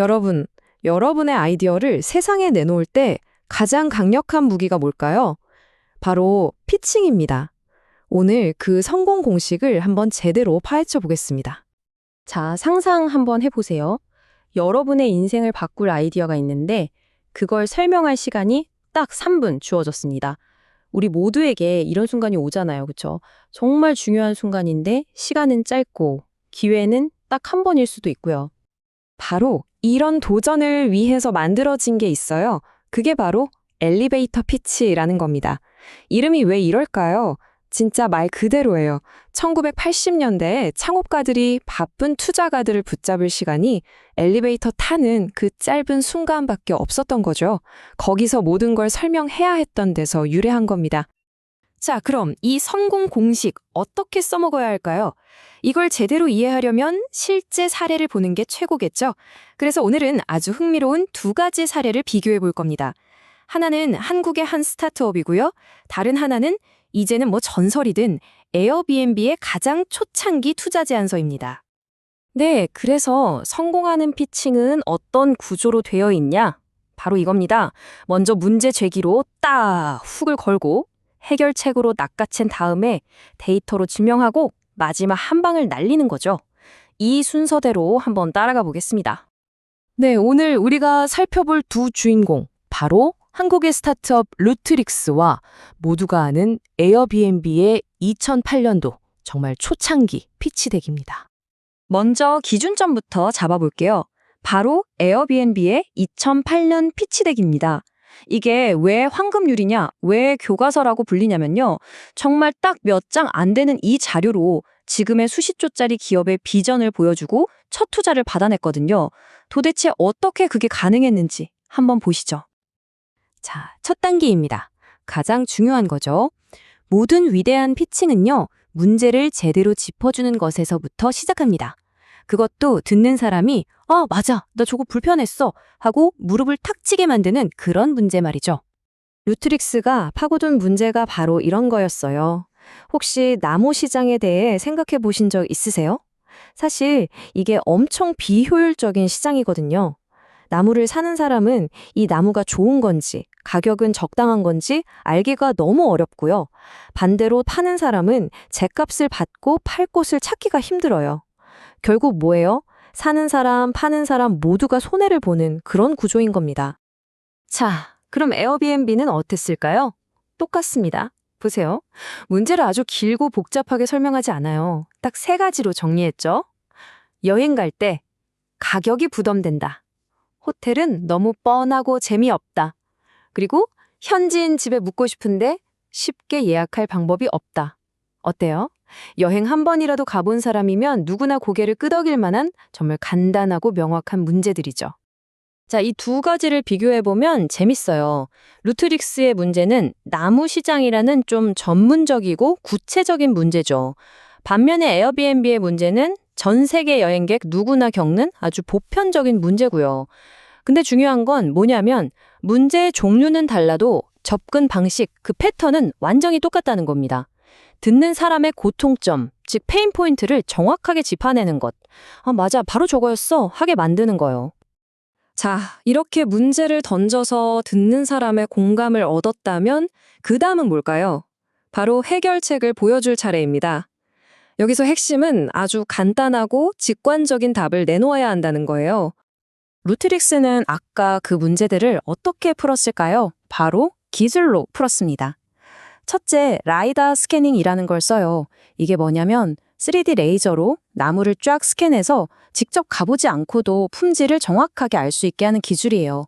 여러분, 여러분의 아이디어를 세상에 내놓을 때 가장 강력한 무기가 뭘까요? 바로 피칭입니다. 오늘 그 성공 공식을 한번 제대로 파헤쳐 보겠습니다. 자, 상상 한번 해보세요. 여러분의 인생을 바꿀 아이디어가 있는데 그걸 설명할 시간이 딱 3분 주어졌습니다. 우리 모두에게 이런 순간이 오잖아요. 그쵸? 정말 중요한 순간인데 시간은 짧고 기회는 딱 한 번일 수도 있고요. 바로 이런 도전을 위해서 만들어진 게 있어요. 그게 바로 엘리베이터 피치라는 겁니다. 이름이 왜 이럴까요? 진짜 말 그대로예요. 1980년대에 창업가들이 바쁜 투자가들을 붙잡을 시간이 엘리베이터 타는 그 짧은 순간밖에 없었던 거죠. 거기서 모든 걸 설명해야 했던 데서 유래한 겁니다. 자, 그럼 이 성공 공식 어떻게 써먹어야 할까요? 이걸 제대로 이해하려면 실제 사례를 보는 게 최고겠죠? 그래서 오늘은 아주 흥미로운 두 가지 사례를 비교해 볼 겁니다. 하나는 한국의 한 스타트업이고요. 다른 하나는 이제는 뭐 전설이든 에어비앤비의 가장 초창기 투자 제안서입니다. 네, 그래서 성공하는 피칭은 어떤 구조로 되어 있냐? 바로 이겁니다. 먼저 문제 제기로 딱 훅을 걸고 해결책으로 낚아챈 다음에 데이터로 증명하고 마지막 한 방을 날리는 거죠. 이 순서대로 한번 따라가 보겠습니다. 네, 오늘 우리가 살펴볼 두 주인공, 바로 한국의 스타트업 루트릭스와 모두가 아는 에어비앤비의 2008년도 정말 초창기 피치덱입니다. 먼저 기준점부터 잡아볼게요. 바로 에어비앤비의 2008년 피치덱입니다. 이게 왜 황금률이냐, 왜 교과서라고 불리냐면요. 정말 딱 몇 장 안 되는 이 자료로 지금의 수십조짜리 기업의 비전을 보여주고 첫 투자를 받아냈거든요. 도대체 어떻게 그게 가능했는지 한번 보시죠. 자, 첫 단계입니다. 가장 중요한 거죠. 모든 위대한 피칭은요, 문제를 제대로 짚어주는 것에서부터 시작합니다. 그것도 듣는 사람이, 아, 맞아, 나 저거 불편했어. 하고 무릎을 탁 치게 만드는 그런 문제 말이죠. 루트릭스가 파고든 문제가 바로 이런 거였어요. 혹시 나무 시장에 대해 생각해 보신 적 있으세요? 사실 이게 엄청 비효율적인 시장이거든요. 나무를 사는 사람은 이 나무가 좋은 건지, 가격은 적당한 건지 알기가 너무 어렵고요. 반대로 파는 사람은 제값을 받고 팔 곳을 찾기가 힘들어요. 결국 뭐예요? 사는 사람, 파는 사람 모두가 손해를 보는 그런 구조인 겁니다. 자, 그럼 에어비앤비는 어땠을까요? 똑같습니다. 보세요. 문제를 아주 길고 복잡하게 설명하지 않아요. 딱 세 가지로 정리했죠. 여행 갈 때 가격이 부담된다. 호텔은 너무 뻔하고 재미없다. 그리고 현지인 집에 묵고 싶은데 쉽게 예약할 방법이 없다. 어때요? 여행 한 번이라도 가본 사람이면 누구나 고개를 끄덕일 만한 정말 간단하고 명확한 문제들이죠. 자, 이 두 가지를 비교해보면 재밌어요. 루트릭스의 문제는 나무 시장이라는 좀 전문적이고 구체적인 문제죠. 반면에 에어비앤비의 문제는 전 세계 여행객 누구나 겪는 아주 보편적인 문제고요. 근데 중요한 건 뭐냐면 문제의 종류는 달라도 접근 방식, 그 패턴은 완전히 똑같다는 겁니다. 듣는 사람의 고통점, 즉 페인 포인트를 정확하게 짚어내는 것. 아, 맞아. 바로 저거였어. 하게 만드는 거예요. 자, 이렇게 문제를 던져서 듣는 사람의 공감을 얻었다면 그 다음은 뭘까요? 바로 해결책을 보여줄 차례입니다. 여기서 핵심은 아주 간단하고 직관적인 답을 내놓아야 한다는 거예요. 루트릭스는 아까 그 문제들을 어떻게 풀었을까요? 바로 기술로 풀었습니다. 첫째, 라이다 스캐닝이라는 걸 써요. 이게 뭐냐면 3D 레이저로 나무를 쫙 스캔해서 직접 가보지 않고도 품질을 정확하게 알 수 있게 하는 기술이에요.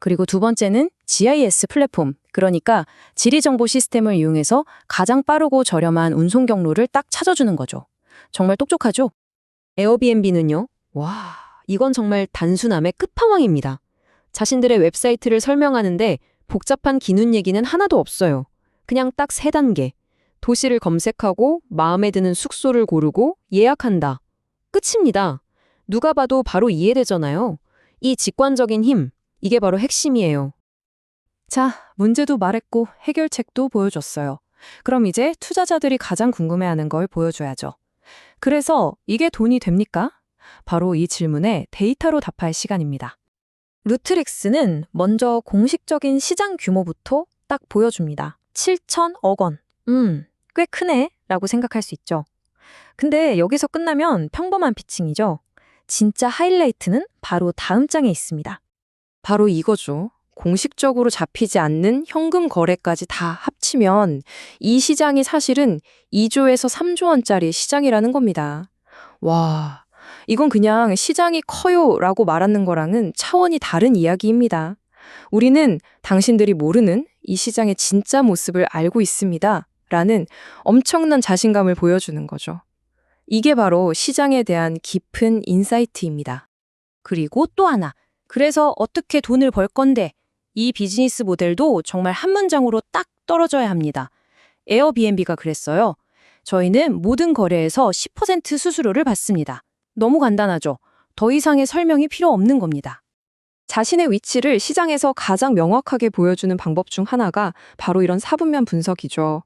그리고 두 번째는 GIS 플랫폼, 그러니까 지리정보 시스템을 이용해서 가장 빠르고 저렴한 운송 경로를 딱 찾아주는 거죠. 정말 똑똑하죠? 에어비앤비는요? 와, 이건 정말 단순함의 끝판왕입니다. 자신들의 웹사이트를 설명하는데 복잡한 기능 얘기는 하나도 없어요. 그냥 딱 세 단계. 도시를 검색하고 마음에 드는 숙소를 고르고 예약한다. 끝입니다. 누가 봐도 바로 이해되잖아요. 이 직관적인 힘, 이게 바로 핵심이에요. 자, 문제도 말했고 해결책도 보여줬어요. 그럼 이제 투자자들이 가장 궁금해하는 걸 보여줘야죠. 그래서 이게 돈이 됩니까? 바로 이 질문에 데이터로 답할 시간입니다. 루트릭스는 먼저 공식적인 시장 규모부터 딱 보여줍니다. 7천억 원. 음, 꽤 크네 라고 생각할 수 있죠. 근데 여기서 끝나면 평범한 피칭이죠. 진짜 하이라이트는 바로 다음 장에 있습니다. 바로 이거죠. 공식적으로 잡히지 않는 현금 거래까지 다 합치면 이 시장이 사실은 2조에서 3조 원짜리 시장이라는 겁니다. 와, 이건 그냥 시장이 커요 라고 말하는 거랑은 차원이 다른 이야기입니다. 우리는 당신들이 모르는 이 시장의 진짜 모습을 알고 있습니다. 라는 엄청난 자신감을 보여주는 거죠. 이게 바로 시장에 대한 깊은 인사이트입니다. 그리고 또 하나. 그래서 어떻게 돈을 벌 건데 이 비즈니스 모델도 정말 한 문장으로 딱 떨어져야 합니다. 에어비앤비가 그랬어요. 저희는 모든 거래에서 10% 수수료를 받습니다. 너무 간단하죠. 더 이상의 설명이 필요 없는 겁니다. 자신의 위치를 시장에서 가장 명확하게 보여주는 방법 중 하나가 바로 이런 사분면 분석이죠.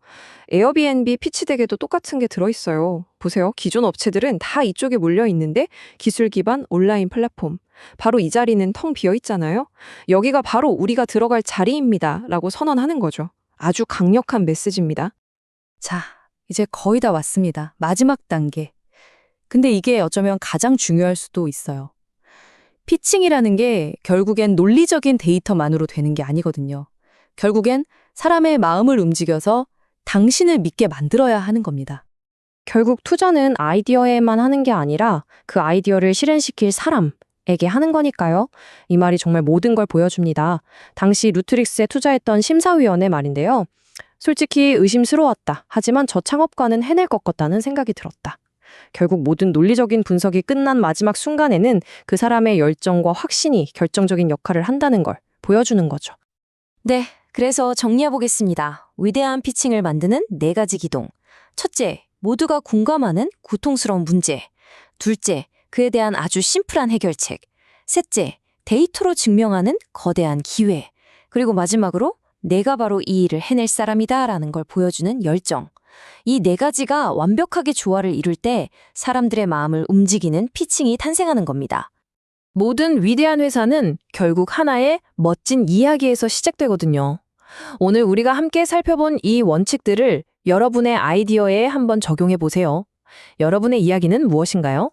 에어비앤비 피치덱에도 똑같은 게 들어있어요. 보세요. 기존 업체들은 다 이쪽에 몰려 있는데 기술 기반 온라인 플랫폼. 바로 이 자리는 텅 비어 있잖아요. 여기가 바로 우리가 들어갈 자리입니다. 라고 선언하는 거죠. 아주 강력한 메시지입니다. 자, 이제 거의 다 왔습니다. 마지막 단계. 근데 이게 어쩌면 가장 중요할 수도 있어요. 피칭이라는 게 결국엔 논리적인 데이터만으로 되는 게 아니거든요. 결국엔 사람의 마음을 움직여서 당신을 믿게 만들어야 하는 겁니다. 결국 투자는 아이디어에만 하는 게 아니라 그 아이디어를 실현시킬 사람에게 하는 거니까요. 이 말이 정말 모든 걸 보여줍니다. 당시 루트릭스에 투자했던 심사위원의 말인데요. 솔직히 의심스러웠다. 하지만 저 창업가는 해낼 것 같다는 생각이 들었다. 결국 모든 논리적인 분석이 끝난 마지막 순간에는 그 사람의 열정과 확신이 결정적인 역할을 한다는 걸 보여주는 거죠. 네, 그래서 정리해 보겠습니다. 위대한 피칭을 만드는 네 가지 기동. 첫째, 모두가 공감하는 고통스러운 문제. 둘째, 그에 대한 아주 심플한 해결책. 셋째, 데이터로 증명하는 거대한 기회. 그리고 마지막으로 내가 바로 이 일을 해낼 사람이다 라는 걸 보여주는 열정. 이 네 가지가 완벽하게 조화를 이룰 때 사람들의 마음을 움직이는 피칭이 탄생하는 겁니다. 모든 위대한 회사는 결국 하나의 멋진 이야기에서 시작되거든요. 오늘 우리가 함께 살펴본 이 원칙들을 여러분의 아이디어에 한번 적용해 보세요. 여러분의 이야기는 무엇인가요?